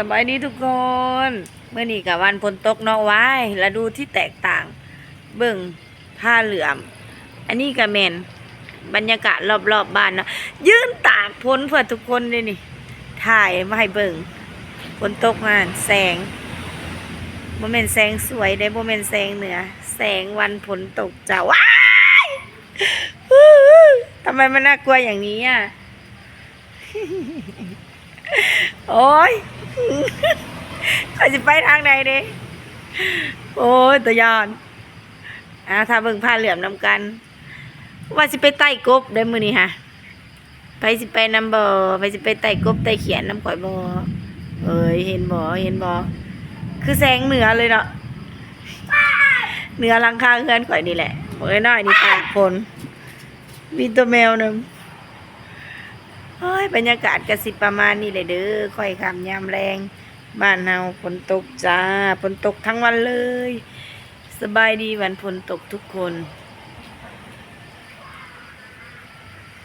สบายดีทุกคนเมื่อนี้กับวันฝนตกนาะไว้แล้วดูที่แตกต่าง เบิ่งผ้าเหลือม อันนี้ก็แมนบรรยากาศรอบๆบบ้านนะยืนตากพ้นเพื่อทุกคนเลยนี่ ถ่ายมาให้เบิ่งฝนตกมาแสงโมเมนแสงสวยได้โมเมนแสงเหนือ แสงวันฝนตกจ้าว้ายทำไมมันน่ากลัวอย่างนี้อะ โอ้ย เขาจะไปทางไหนเด้โอ้ยตัวยอนอ่าถ้าเบิ่งผ้าเหลือมนำกัน ว่าสิไปไต่กบได้มือนี้ฮะไปสิไปนำบ่ไปสิไปไต่กบไต่เขียนน้ำข่อยบ่เอ้ยเห็นบ่เห็นบ่คือแสงเหนือเลยเนาะเหนือลังคาเฮือนข่อยนี่แหละเอ้ยน้อยนี่ตากฝนมีตัวแมวหนึง เฮ้ยบรรยากาศกระสิบประมาณนี้เลยเด้อค่อยคำยามแรง บ้านเฮาฝนตกจ้าฝนตกทั้งวันเลย สบายดีวันฝนตกทุกคน